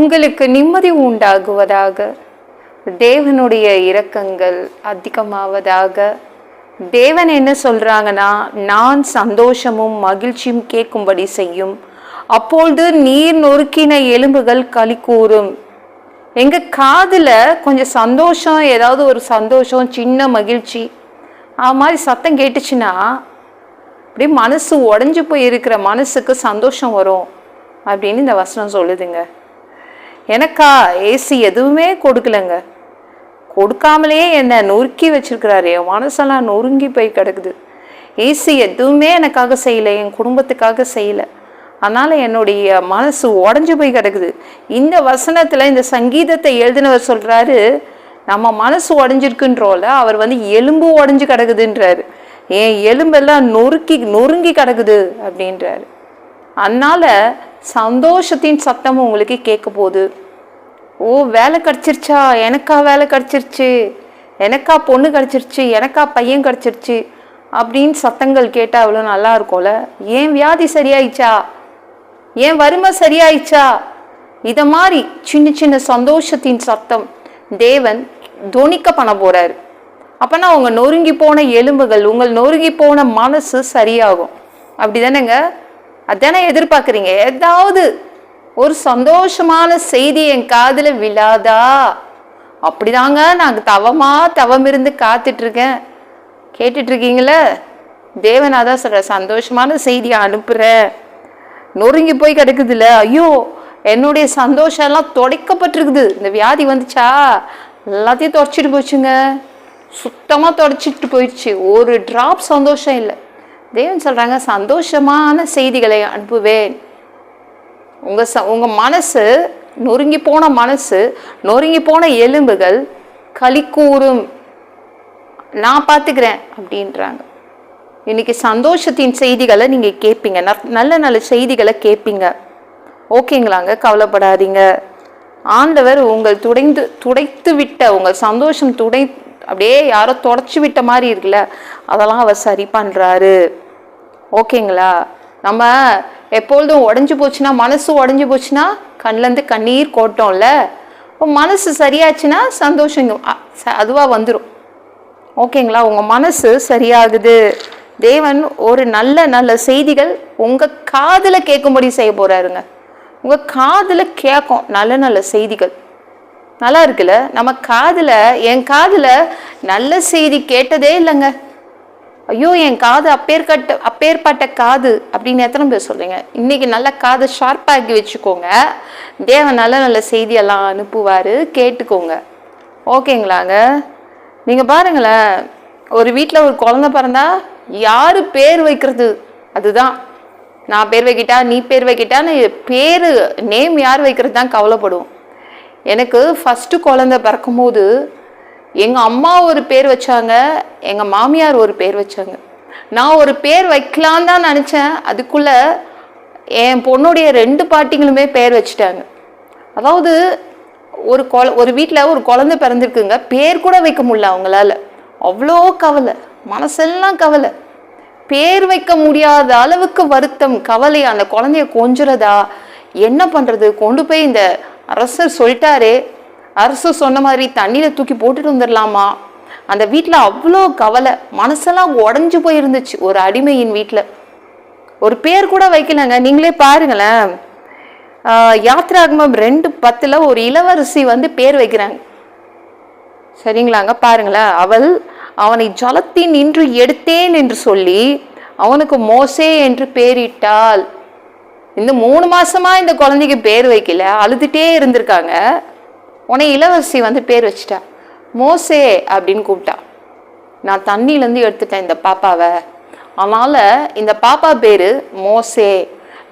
உங்களுக்கு நிம்மதி உண்டாகுவதாக தேவனுடைய இரக்கங்கள் அதிகமாவதாக. தேவன் என்ன சொல்கிறாங்கன்னா நான் சந்தோஷமும் மகிழ்ச்சியும் கேட்கும்படி செய்யும். அப்பொழுது நீர் நொறுக்கின எலும்புகள் களி கூறும். எங்கள் காதில் கொஞ்சம் சந்தோஷம் ஏதாவது ஒரு சந்தோஷம் சின்ன மகிழ்ச்சி அது மாதிரி சத்தம் கேட்டுச்சுன்னா அப்படியே மனசு உடஞ்சு போய் இருக்கிற மனசுக்கு சந்தோஷம் வரும் அப்படின்னு இந்த வசனம் சொல்லுதுங்க. எனக்கா ஏசி எதுவுமே கொடுக்கலங்க. கொடுக்காமலேயே என்னை நொறுக்கி வச்சிருக்கிறாரு. என் மனசெல்லாம் நொறுங்கி போய் கிடக்குது. ஏசி எதுவுமே எனக்காக செய்யலை. என் குடும்பத்துக்காக செய்யலை. அதனால் என்னுடைய மனசு உடஞ்சி போய் கிடக்குது. இந்த வசனத்தில் இந்த சங்கீதத்தை எழுதினவர் சொல்கிறாரு நம்ம மனசு உடஞ்சிருக்குன்றோல அவர் வந்து எலும்பு உடஞ்சி கிடக்குதுன்றாரு. என் எலும்பெல்லாம் நொறுக்கி நொறுங்கி கிடக்குது அப்படின்றாரு. அதனால சந்தோஷத்தின் சத்தம் உங்களுக்கு கேட்க போகுது ஓ வேலை கிடச்சிருச்சா? எனக்கா வேலை கிடச்சிருச்சு. எனக்கா பொண்ணு கிடச்சிருச்சு. எனக்கா பையன் கிடச்சிருச்சு. அப்படின்னு சத்தங்கள் கேட்டால் அவ்வளோ நல்லா இருக்கும்ல. ஏன் வியாதி சரியாயிச்சா? ஏன் வறுமை சரியாயிச்சா? இதை மாதிரி சின்ன சின்ன சந்தோஷத்தின் சத்தம் தேவன் துணிக்க பண்ண போகிறாரு அப்போனா உங்கள் நொறுங்கி போன எலும்புகள் உங்கள் நொறுங்கி போன மனசு சரியாகும். அப்படி தானேங்க அதானே எதிர்பார்க்குறீங்க? ஏதாவது ஒரு சந்தோஷமான செய்தி என் காதில் விழாதா? அப்படிதாங்க நாங்கள் தவமாக தவம் இருந்து காத்துட்ருக்கேன். கேட்டுட்ருக்கீங்களே? கேட்டுட்டு தான் சொல்கிற சந்தோஷமான செய்தியை அனுப்புகிறேன் நொறுங்கி போய் கிடக்குதுல்ல ஐயோ என்னுடைய சந்தோஷம்லாம் துடைக்கப்பட்டிருக்குது. இந்த வியாதி வந்துச்சா? எல்லாத்தையும் தொடச்சிட்டு போச்சுங்க. சுத்தமாக தொடச்சிட்டு போயிடுச்சு. ஒரு ட்ராப் சந்தோஷம் இல்லை. தேவன் சொல்கிறாங்க சந்தோஷமான செய்திகளை அனுப்புவேன். உங்கள் ச உங்கள் மனசு நொறுங்கி போன மனசு நொறுங்கி போன எலும்புகள் களி கூறும் நான் பார்த்துக்கிறேன் அப்படின்றாங்க. இன்றைக்கி சந்தோஷத்தின் செய்திகளை நீங்கள் கேட்பீங்க நல்ல நல்ல செய்திகளை கேட்பீங்க ஓகேங்களாங்க? கவலைப்படாதீங்க. ஆண்டவர் உங்கள் துடைந்து துடைத்து விட்ட உங்கள் சந்தோஷம் துடை அப்படியே யாரோ தொடச்சி விட்ட மாதிரி இருக்குல்ல அதெல்லாம் அவர் சரி பண்ணுறாரு ஓகேங்களா? நம்ம எப்பொழுதும் உடஞ்சி போச்சுன்னா மனசு உடஞ்சி போச்சுன்னா கண்லேருந்து கண்ணீர் கோட்டோம்ல. இப்போ மனசு சரியாச்சுன்னா சந்தோஷம் அதுவாக வந்துடும் ஓகேங்களா? உங்கள் மனசு சரியாகுது. தேவன் ஒரு நல்ல நல்ல செய்திகள் உங்கள் காதில் கேட்கும்படி செய்ய போகிறாருங்க உங்கள் காதில் கேட்கும் நல்ல நல்ல செய்திகள். நல்லா இருக்குல்ல? நம்ம காதில் என் காதில் நல்ல செய்தி கேட்டதே இல்லைங்க. ஐயோ என் காது அப்பேற்கட்ட அப்பேற்பட்ட காது அப்படின்னு எத்தனை பேர் சொல்றீங்க? இன்னைக்கு நல்ல காது ஷார்ப்பாக்கி வச்சுக்கோங்க. தேவன் நல்ல நல்ல செய்தியெல்லாம் அனுப்புவார் கேட்டுக்கோங்க. ஓகேங்களாங்க? நீங்கள் பாருங்களேன் ஒரு வீட்டில் ஒரு குழந்தை பிறந்தா யார் பேர் வைக்கிறது? அதுதான். நான் பேர் வைக்கிட்டா நீ பேர் வைக்கிட்டான்னு பேர் நேம் யார் வைக்கிறது தான் கவலைப்படும். எனக்கு ஃபஸ்ட்டு குழந்தை பிறக்கும்போது எங்கள் அம்மா ஒரு பேர் வச்சாங்க எங்கள் மாமியார் ஒரு பேர் வச்சாங்க. நான் ஒரு பேர் வைக்கலான்னு தான் நினச்சேன். அதுக்குள்ளே என் பொண்ணுடைய ரெண்டு பாட்டிங்களுமே பேர் வச்சுட்டாங்க. அதாவது ஒரு கொல ஒரு வீட்டில் ஒரு குழந்தை பிறந்திருக்குங்க. பேர் கூட வைக்க முடியல அவங்களால. அவ்வளோ கவலை. மனசெல்லாம் கவலை. பேர் வைக்க முடியாத அளவுக்கு வருத்தம் கவலை. அந்த குழந்தைய கொஞ்சுறதா? என்ன பண்ணுறது கொண்டு போய் இந்த அரசர் சொல்லிட்டாரே. அரசு சொன்ன மாதிரி தண்ணியில் தூக்கி போட்டுட்டு வந்துடலாமா அந்த வீட்டில் அவ்வளோ கவலை. மனசெல்லாம் உடஞ்சி போயிருந்துச்சு ஒரு அடிமையின் வீட்டில் ஒரு பேர் கூட வைக்கலங்க. நீங்களே பாருங்களேன். யாத்ராகமம் ரெண்டு பத்தில் ஒரு இளவரசி வந்து பேர் வைக்கிறாங்க. சரிங்களாங்க? பாருங்களேன். அவள் அவனை ஜலத்தின் நின்று எடுத்தேன் என்று சொல்லி அவனுக்கு மோசே என்று பேரிட்டாள். இந்த மூணு மாசமா இந்த குழந்தைக்கு பேர் வைக்கல. அழுதுட்டே இருந்திருக்காங்க. உன்னை இளவரசி வந்து பேர் வச்சிட்டா. மோசே அப்படின்னு கூப்பிட்டா. நான் தண்ணியிலேருந்து எடுத்துட்டேன் இந்த பாப்பாவை. அதனால் இந்த பாப்பா பேர் மோசே.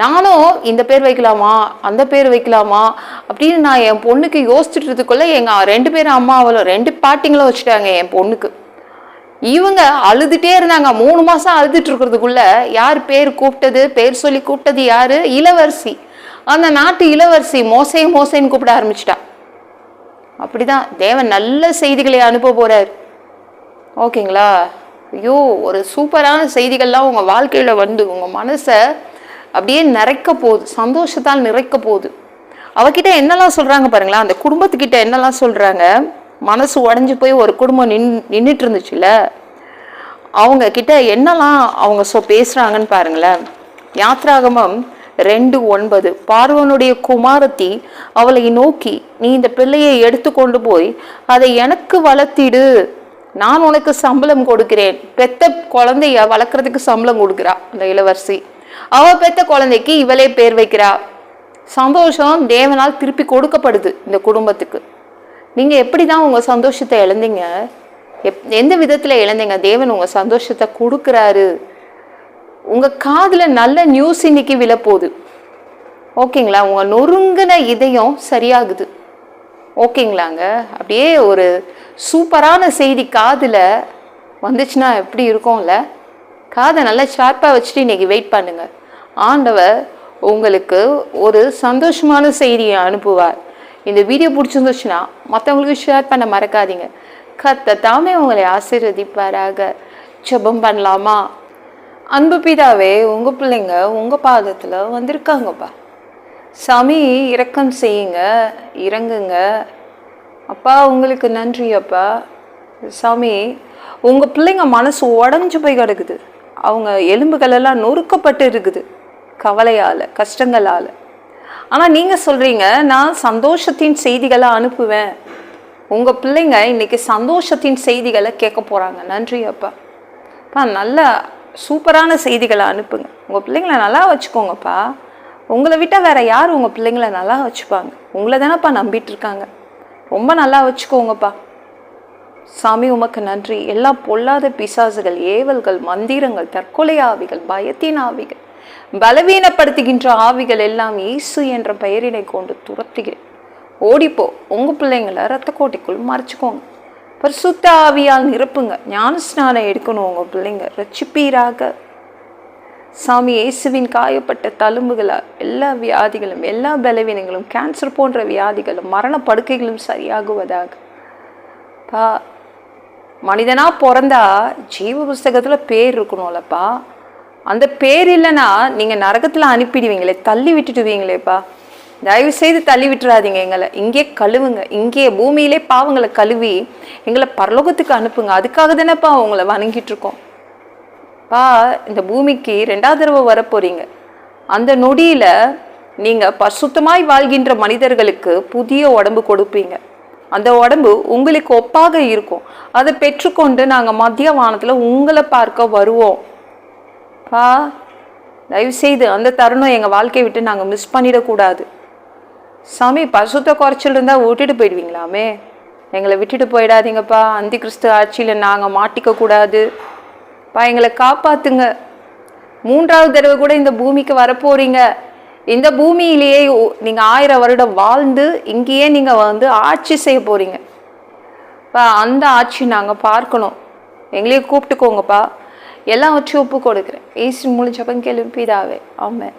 நானும் இந்த பேர் வைக்கலாமா? அந்த பேர் வைக்கலாமா? அப்படின்னு நான் என் பொண்ணுக்கு யோசிச்சுட்டு இருக்கக்குள்ள எங்கள் ரெண்டு பேரும் அம்மாவளும் ரெண்டு பாட்டிங்களும் வச்சுட்டாங்க என் பொண்ணுக்கு. இவங்க அழுதுகிட்டே இருந்தாங்க. மூணு மாதம் அழுதுட்டு இருக்கிறதுக்குள்ள யார் பேர் கூப்பிட்டது? பேர் சொல்லி கூப்பிட்டது யார்? இளவரசி. அந்த நாட்டு இளவரசி மோசே மோசேன்னு கூப்பிட ஆரம்பிச்சிட்டா. அப்படிதான். தேவன் நல்ல செய்திகளை அனுப்ப போறார். ஓகேங்களா? ஐயோ ஒரு சூப்பரான செய்திகள்லாம் உங்கள் வாழ்க்கையில் வந்து உங்கள் மனசை அப்படியே நிறைக்க போகுது. சந்தோஷத்தால் நிறைக்க போகுது. அவகிட்ட என்னெல்லாம் சொல்றாங்க பாருங்களேன் அந்த குடும்பத்துக்கிட்ட என்னெல்லாம் சொல்றாங்க? மனசு உடஞ்சு போய் ஒரு குடும்பம் நின் நின்றுட்டு இருந்துச்சுல்ல? அவங்க கிட்ட என்னெல்லாம் அவங்க சொ பேசுறாங்கன்னு பாருங்களேன். யாத்ராகமம் ரெண்டு ஒன்பது. பார்வனுடைய குமாரத்தி அவளை நோக்கி நீ இந்த பிள்ளையை எடுத்து கொண்டு போய் அதை எனக்கு வளர்த்திடு. நான் உனக்கு சம்பளம் கொடுக்கிறேன். பெத்த குழந்தைய வளர்க்குறதுக்கு சம்பளம் கொடுக்குறா. அந்த இளவரசி. அவ பெத்த குழந்தைக்கு இவளே பேர் வைக்கிறா. சந்தோஷம் தேவனால் திருப்பி கொடுக்கப்படுது இந்த குடும்பத்துக்கு. நீங்கள் எப்படி தான் உங்கள் சந்தோஷத்தை இழந்தீங்க? எப் எந்த விதத்தில் இழந்தீங்க? தேவன் உங்கள் சந்தோஷத்தை கொடுக்குறாரு. உங்கள் காதில் நல்ல நியூஸ் இன்னைக்கு விழப்போகுது. ஓகேங்களா? உங்கள் நொறுங்கின இதயம் சரியாகுது. ஓகேங்களாங்க? அப்படியே ஒரு சூப்பரான செய்தி காதில் வந்துச்சுன்னா எப்படி இருக்கும்ல? காதை நல்லா ஷார்ப்பாக வச்சுட்டு இன்றைக்கி வெயிட் பண்ணுங்க. ஆண்டவர் உங்களுக்கு ஒரு சந்தோஷமான செய்தியை அனுப்புவார். இந்த வீடியோ பிடிச்சிருந்துச்சுன்னா மற்றவங்களுக்கு ஷேர் பண்ண மறக்காதீங்க. கத்த தாமே உங்களை ஆசீர்வதிப்பாராக. ஜெபம் பண்ணலாமா? அன்பு பிதாவே உங்கள் பிள்ளைங்க உங்கள் பாதத்தில் வந்திருக்காங்கப்பா. சாமி இரக்கம் செய்யுங்க இறங்குங்க. அப்பா உங்களுக்கு நன்றி அப்பா. சாமி உங்கள் பிள்ளைங்க மனசு உடஞ்சு போய் கிடக்குது. அவங்க எலும்புகளெல்லாம் நொறுக்கப்பட்டு இருக்குது கவலையால் கஷ்டங்களால். ஆனால் நீங்கள் சொல்கிறீங்க நான் சந்தோஷத்தின் செய்திகளை அனுப்புவேன். உங்கள் பிள்ளைங்க இன்றைக்கி சந்தோஷத்தின் செய்திகளை கேட்க போகிறாங்க நன்றி அப்பா. அப்பா நல்ல சூப்பரான செய்திகளை அனுப்புங்க. உங்கள் பிள்ளைங்கள நல்லா வச்சுக்கோங்கப்பா. உங்களை விட்டால் வேறு யார் உங்கள் பிள்ளைங்களை நல்லா வச்சுப்பாங்க? உங்களை தானேப்பா நம்பிட்டு இருக்காங்க. ரொம்ப நல்லா வச்சுக்கோங்கப்பா. சாமி உமக்கு நன்றி. எல்லா பொல்லாத பிசாசுகள் ஏவல்கள் மந்திரங்கள் தற்கொலை ஆவிகள் பயத்தின் ஆவிகள் பலவீனப்படுத்துகின்ற ஆவிகள் எல்லாம் இயேசு என்ற பெயரினை கொண்டு துரத்துகிறேன். ஓடிப்போ. உங்கள் பிள்ளைங்களை ரத்த கோட்டைக்குள் மறைச்சிக்கோங்க. பரிசுத்த ஆவியால் நிரப்புங்க. ஞான ஸ்நானம் எடுக்கணும் உங்கள் பிள்ளைங்க. ரச்சிப்பீராக சாமி இயேசுவின் காயப்பட்ட தழும்புகளால் எல்லா வியாதிகளும் எல்லா பலவீனங்களும் கேன்சர் போன்ற வியாதிகளும் மரண படுக்கைகளும் சரியாகுவதாக. பா மனிதனாக பிறந்தா ஜீவ புஸ்தகத்தில் பேர் இருக்கணும்லப்பா. அந்த பேர் இல்லைன்னா நீங்கள் நரகத்தில் அனுப்பிடுவீங்களே தள்ளி விட்டுடுவீங்களேப்பா. தயவு செய்து தள்ளி விட்டுறாதீங்க எங்களை. இங்கே கழுவுங்க. இங்கே பூமியிலே பாவங்களை கழுவி எங்களை பரலோகத்துக்கு அனுப்புங்க. அதுக்காக தானேப்பா உங்களை வணங்கிட்டு இருக்கோம் பா இந்த பூமிக்கு ரெண்டாவது தடவை வரப்போறீங்க. அந்த நொடியில நீங்க பசுத்தமாய் வாழ்கின்ற மனிதர்களுக்கு புதிய உடம்பு கொடுப்பீங்க. அந்த உடம்பு உங்களுக்கு ஒப்பாக இருக்கும். அதை பெற்றுக்கொண்டு நாங்கள் மத்திய வானத்தில் உங்களை பார்க்க வருவோம். பா தயவு செய்து அந்த தருணம் எங்கள் வாழ்க்கையை விட்டு நாங்கள் மிஸ் பண்ணிடக்கூடாது. சாமி பரிசுத்த குறைச்சல் இருந்தால் விட்டுட்டு போயிடுவீங்களாமே? எங்களை விட்டுட்டு போயிடாதீங்கப்பா. அந்தி கிறிஸ்து ஆட்சியில் நாங்கள் மாட்டிக்கக்கூடாது பா எங்களை காப்பாற்றுங்க மூன்றாவது தடவை கூட இந்த பூமிக்கு வரப்போறீங்க. இந்த பூமியிலேயே நீங்கள் ஆயிரம் வருடம் வாழ்ந்து இங்கேயே நீங்கள் வந்து ஆட்சி செய்ய போகிறீங்க பா அந்த ஆட்சி நாங்கள் பார்க்கணும். எங்களையும் கூப்பிட்டுக்கோங்கப்பா. எல்லாம் வச்சு ஒப்பு கொடுக்குறேன் ஏசி முழு கேள்வி பிதாவே. ஆமாம்